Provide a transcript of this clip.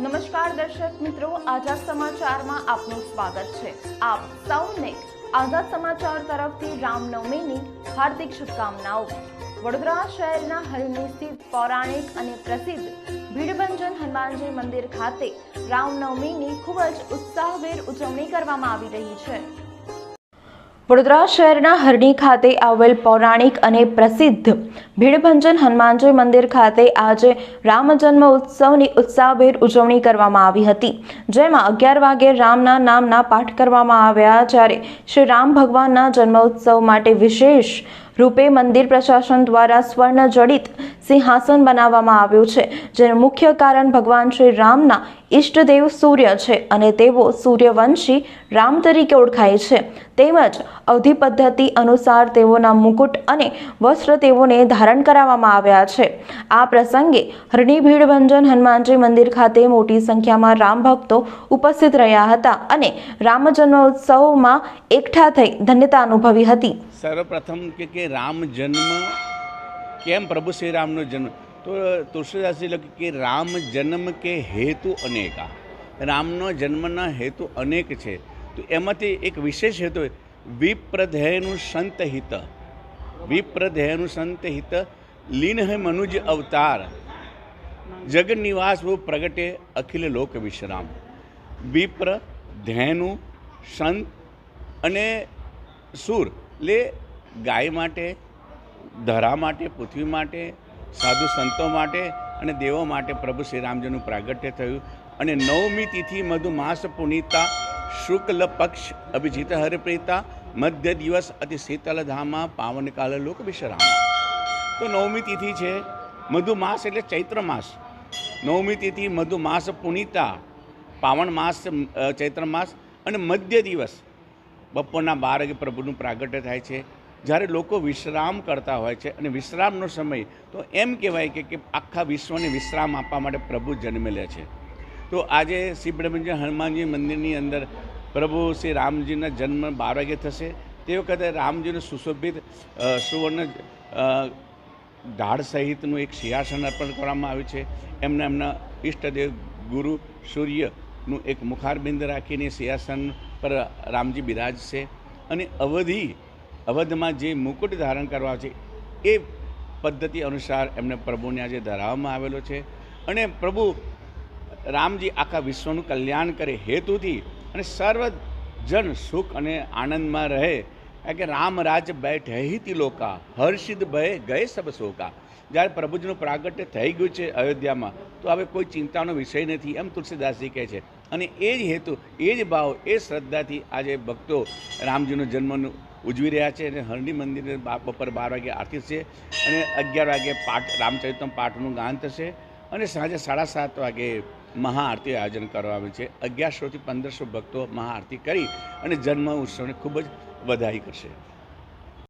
નમસ્કાર દર્શક મિત્રો, આઝાદ સમાચારમાં આપનું સ્વાગત છે. આપ સૌને આઝાદ સમાચાર તરફથી રામનવમીની હાર્દિક શુભકામનાઓ. વડોદરા શહેરના હલની સ્થિત પૌરાણિક અને પ્રસિદ્ધ ભીડભંજન હનુમાનજી મંદિર ખાતે રામનવમીની ખૂબ જ ઉત્સાહભેર ઉજવણી કરવામાં આવી રહી છે. વડોદરા શહેરના હરણી ખાતે આવેલ પૌરાણિક અને પ્રસિદ્ધ ભીડભંજન હનુમાનજી મંદિર ખાતે આજે રામ જન્મ ઉત્સવની ઉત્સાહભેર ઉજવણી કરવામાં આવી હતી. જેમાં અગિયાર વાગે રામના નામના પાઠ કરવામાં આવ્યા જ્યારે શ્રી રામ ભગવાનના જન્મ ઉત્સવ માટે વિશેષ રૂપે મંદિર પ્રશાસન દ્વારા સ્વર્ણ જડિત સિંહાસન બનાવવામાં આવ્યું છે, જેનું મુખ્ય કારણ ભગવાન શ્રી રામના ઈષ્ટદેવ સૂર્ય છે અને તેઓ સૂર્યવંશી રામ તરીકે ઓળખાય છે. તેમજ અવધિ પદ્ધતિ અનુસાર તેઓના મુકુટ અને વસ્ત્ર તેઓને ધારણ કરાવવામાં આવ્યા છે. આ પ્રસંગે હરણી ભંજન હનુમાનજી મંદિર ખાતે મોટી સંખ્યામાં રામ ભક્તો ઉપસ્થિત રહ્યા હતા અને રામ જન્મ ઉત્સવમાં એકઠા થઈ ધન્યતા અનુભવી હતી. સર્વપ્રથમ કે રામ જન્મ કેમ પ્રભુ શ્રી રામનો જન્મ? તો તુલસીદાસજી લખ્યું કે રામ જન્મ કે હેતુ અનેકા રામનો જન્મના હેતુ અનેક છે. તો એમાંથી એક વિશેષ હેતુ વિપ્રધેયનું સંત હિત. વિપ્રધેયનું સંત હિત. લીન હે મનુજ અવતાર. જગનિવાસ ભૂ પ્રગટે અખિલ લોક વિશ્રામ. વિપ્ર ધેનુ સંત અને સુર એટલે ગાય માટે ધરા માટે, પૃથ્વી માટે, સાધુ સંતો માટે અને દેવો માટે પ્રભુ શ્રી રામજીનું પ્રાગટ્ય થયું અને નવમી તિથિ મધુ માસ પુનિતા, શુક્લ પક્ષ અભિજીત હરિપ્રીતા મધ્ય દિવસ અતિ શીતલ ધામા, પાવન કાલ લોક વિશ્રામ. તો નવમી તિથિ છે મધુ માસ એટલે ચૈત્ર માસ. નવમી તિથિ મધુ માસ પુનિતા, પાવન માસ ચૈત્ર માસ અને મધ્ય દિવસ. બપોરના બાર વાગે પ્રભુનું પ્રાગટ્ય થાય છે. જ્યારે લોકો વિશ્રામ કરતા હોય છે અને વિશ્રામનો સમય, તો એમ કહેવાય કે આખા વિશ્વને વિશ્રામ આપવા માટે પ્રભુ જન્મેલા છે. તો આજે શ્રી બ્રહ્મજી હનુમાનજી મંદિરની અંદર પ્રભુ શ્રી રામજીના જન્મ બાર વાગે થશે. તે વખતે રામજીનું સુશોભિત સુવર્ણ ઢાળ સહિતનું એક સિંહાસન અર્પણ કરવામાં આવ્યું છે. એમને એમના ઈષ્ટદેવ ગુરુ સૂર્યનું એક મુખારબિંદ રાખીને સિંહાસન પર રામજી બિરાજશે. અને અવધિ અવધમાં જે મુકુટ ધારણ કરવા છે, એ પદ્ધતિ અનુસાર એમને પ્રભુને આજે ધરાવવામાં આવેલો છે. અને પ્રભુ રામજી આખા વિશ્વનું કલ્યાણ કરે હેતુથી અને સર્વ જન સુખ અને આનંદમાં રહે. કે રામ રાજ બેઠ હિતિ લોકા, હર્ષિદ ભય ગયે સબ શોકા. જ્યારે પ્રભુજીનું પ્રાગટ્ય થઈ ગયું છે અયોધ્યામાં, તો હવે કોઈ ચિંતાનો વિષય નથી, એમ તુલસીદાસજી કહે છે. અને એ જ હેતુ, એ જ ભાવ, એ શ્રદ્ધાથી આજે ભક્તો રામજીનો જન્મનું ઉજવી રહ્યા છે અને હરણી મંદિરે બપોર બાર વાગે આરતી છે અને અગિયાર વાગે પાઠ, રામચરિતમ પાઠનું ગાન થશે અને સાંજે સાડા સાત વાગે મહાઆરતી આયોજન કરવામાં છે. અગિયારસોથી પંદરસો ભક્તો મહાઆરતી કરી અને જન્મ ઉત્સવને ખૂબ જ વધાઈ કરશે.